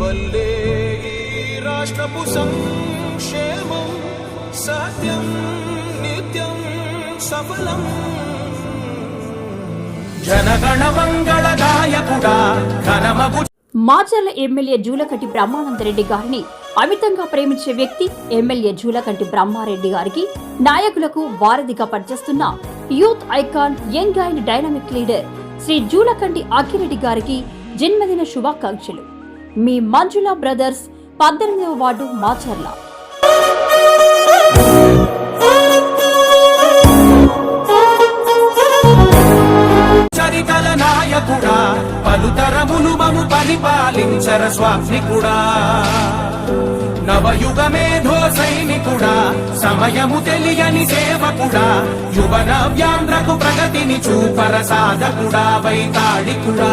వల్లే ఈ రాష్ట్రపు సంక్షేమం సత్యం నిత్యం సఫలం. జనగణ మంగళ ఘనమగు మాచర్ల ఎమ్మెల్యే జూలకంటి బ్రహ్మానందరెడ్డి గారిని అమితంగా ప్రేమించే వ్యక్తి ఎమ్మెల్యే జూలకంటి బ్రహ్మారెడ్డి గారికి నాయకులకు వారధిగా పనిచేస్తున్న youth icon young and dynamic leader Shri Julakanti Akhi Reddy గారికి జన్మదిన శుభాకాంక్షలు. మీ మంజుల బ్రదర్స్ పద్దెనిమిదవ వార్డు మాచర్ల. చరితల నాయకుడా పలుతరములు మము పరిపాలించర స్వామికుడా. నవయుగమేధో సైనికుడా సమయము తెలియని సేవకుడా యువన వ్యాంధ్రకు ప్రగతిని చూపర సాధకుడా వైతాళికుడా.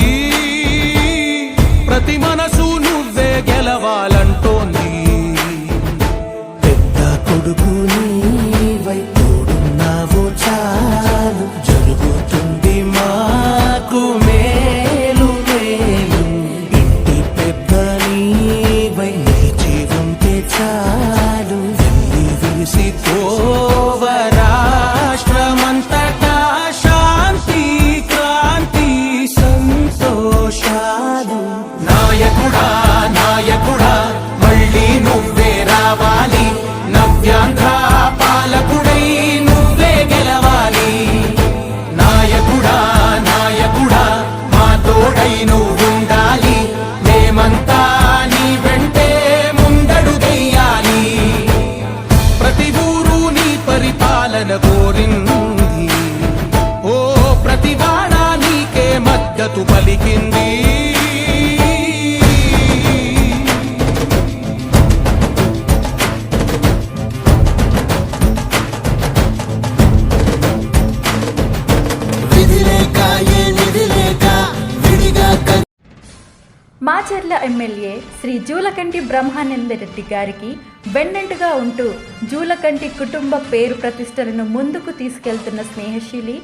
మాచర్ల ఎమ్మెల్యే శ్రీ జూలకంటి బ్రహ్మానందరెడ్డి గారికి వెన్నంటుగా ఉంటూ జూలకంటి కుటుంబ పేరు ప్రతిష్టలను ముందుకు తీసుకెళ్తున్న స్నేహశీలి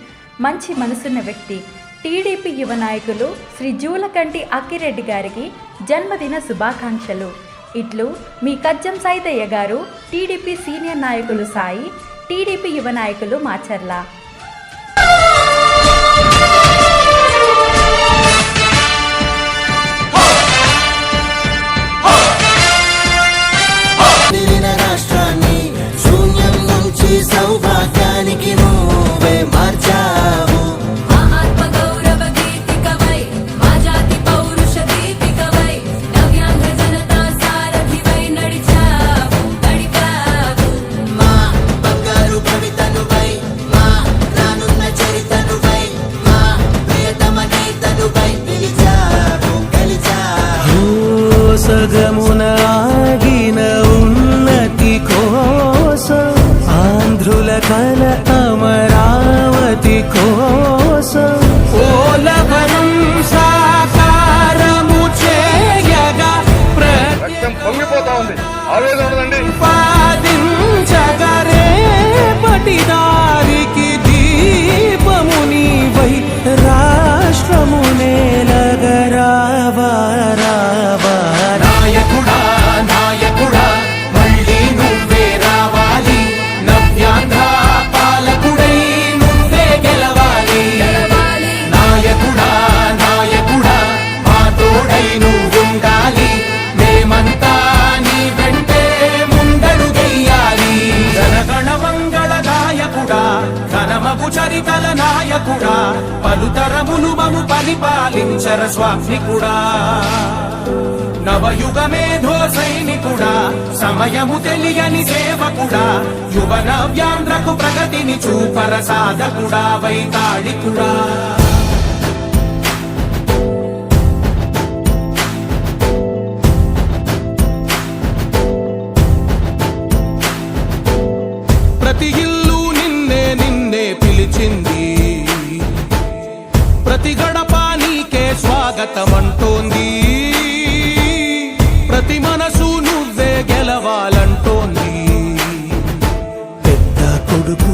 మంచి మనసున్న వ్యక్తి టీడీపీ యువ నాయకులు శ్రీ జూలకంటి అక్కిరెడ్డి గారికి జన్మదిన శుభాకాంక్షలు. ఇట్లు మీ కజ్జం సాయిదయ్య గారు టీడీపీ సీనియర్ నాయకులు సాయి టీడీపీ యువ నాయకులు మాచర్ల. సగమున పరిపాలించర స్వామికుడా నవయుగమేధో సైనికుడా సమయము తెలియని సేవకుడా యువ నవ్యాంధ్రకు ప్రగతిని చూపర సాధకుడా వైతాళికుడా. ప్రతి ఇల్లు నిన్నే నిన్నే పిలిచింది. ప్రతిగా భారతమంటోంది ప్రతి మనసు నువ్వే గెలవాలంటోంది. పెద్ద కొడుకు